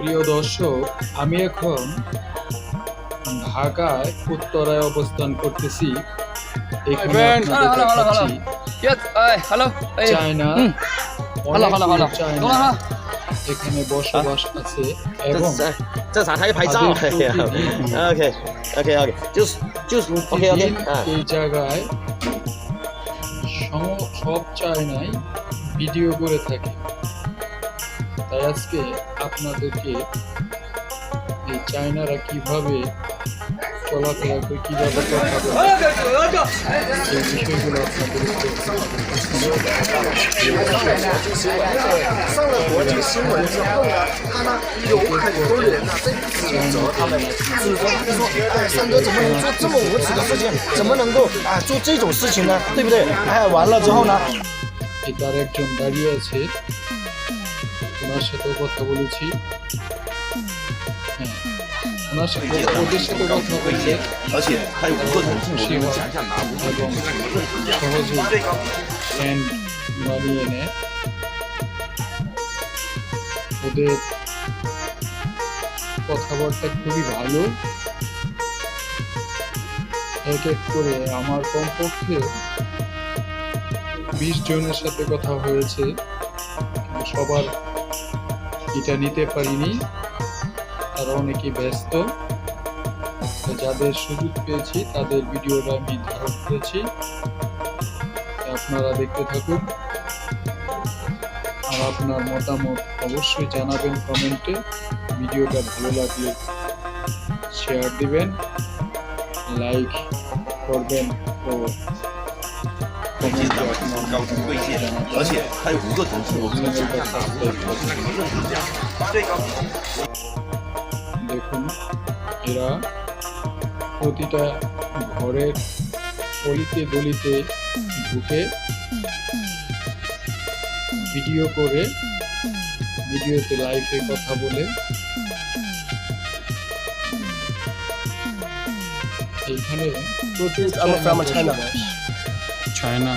প্রিয় দর্শক আমি এখন ঢাকায় উত্তরায় অবস্থান করতেছি এখানে friend. আপনাদের Hello, hello, hello, দেখাচ্ছি Yes, ay, hello. Ay. China হুম। Hello, hello, hello. China Hello, hello. এখানে বসবাস আছে 这 এবং 这这咋还拍照 তাদের প্রতিদিন？OK OK OK，就是就是 OK OK প্রতিদিন 啊。 এই জায়গায় সম- সব চায়নাই ভিডিও করে থাকে তাই আজকে আপনাদেরকে এই চায়নারা কীভাবে চলাফেরা করে কীভাবে কথা এই বিষয়গুলো আপনাদের তার একজন দাঁড়িয়ে আছে ওনার সাথেও কথা বলেছি। হ্যাঁ, সাথে কথা বলেছি। হ্যাঁ, কথাবার্তা খুবই ভালো। এক এক করে আমার কমপক্ষে বিশ জনের সাথে কথা হয়েছে। সবার এটা নিতে পারিনি, তারা অনেকে ব্যস্ত। যাদের সুযোগ পেয়েছি, তাদের ভিডিওটা আমি ধারণ করেছি। আপনারা দেখতে থাকুন। আর আপনার মতামত অবশ্যই জানাবেন কমেন্টে। ভিডিওটা ভালো লাগলে শেয়ার দিবেন লাইক করবেন ও কমেন্টে আপনার 高度 মতামত 贵贱， জানাবেন 而且还有各种镜头能想象拿不 দেখুন এরা প্রতিটা ঘরের অলিতে গলিতে ঢুকে ভিডিও করে ভিডিওতে লাইভে কথা বলে এইখানে প্রচুর I'm from China.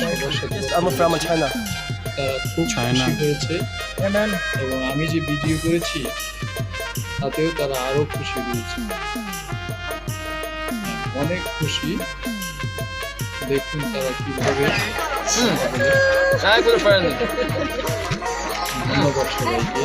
সবার সাথে I'm from China. তারা খুব China. খুশি হয়েছে Amen. এবং আমি যে ভিডিও করেছি তাতেও তারা আরও খুশি হয়েছে অনেক খুশি দেখুন তারা কীভাবে. ধন্যবাদ সবাইকে.